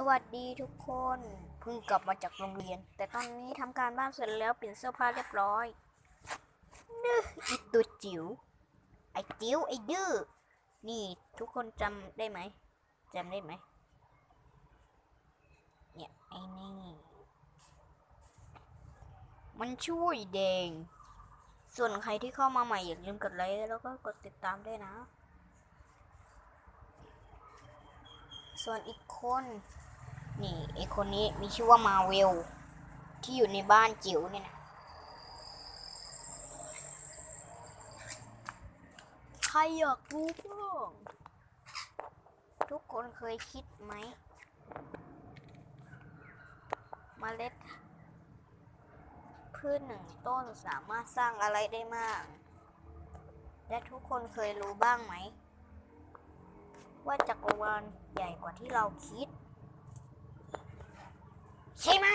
สวัสดีทุกคนเพิ่งกลับมาจากโรงเรียน แต่ตอนนี้ทำการบ้านเสร็จแล้วเปลี่ยนเสื้อผ้าเรียบร้อยนึไอตัวจิ๋วไอจิ๋วไอดื้อนี่ทุกคนจำได้ไหมจำได้ไหมเนี่ยไอนี่ มันช่วยเดง ส่วนใครที่เข้ามาใหม่อย่าลืมกดไลค์แล้วก็กดติดตามด้วยนะ ส่วนอีกคน นี่ไอคนนี้มีชื่อว่ามาเวล ที่อยู่ในบ้านจิ๋วเนี่ยนะใครอยากรู้บ้างทุกคนเคยคิดไหมมเมล็ดพืชหนึ่งต้นสามารถสร้างอะไรได้มาก และทุกคนเคยรู้บ้างไหม ว่าจักรวาลใหญ่กว่าที่เราคิด ใช่ไหม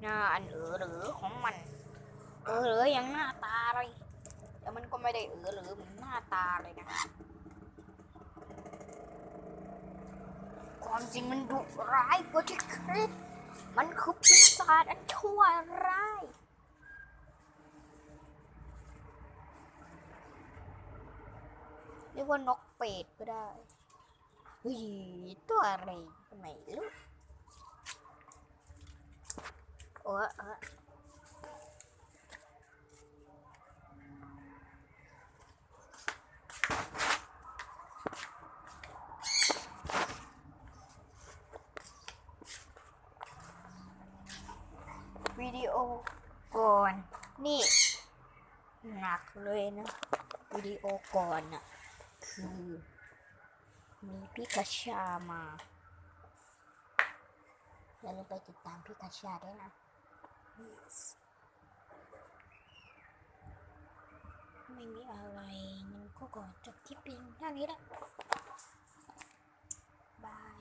หน้าอันเออหรือของมันเออหรือยังหน้าตาเลยแต่มันก็ไม่ได้เออหรือเหมือนหน้าตาเลยนะความจริงมันดุร้ายกว่าที่คิดมันคือปีศาจอันชั่วร้ายเรียกว่านกเป็ดก็ได้ เฮ้ยตัวอะไรไม่รู้โอ้เออวิดีโอก่อน นี่ หนักเลยนะ วิดีโอก่อนน่ะคือ มีพี่กัชามาอย่าลืมไปติดตามพี่กัชาด้วยนะ Yes ไม่มีอะไรงั้นก็ขอจบที่เพียงเท่านี้แหละบาย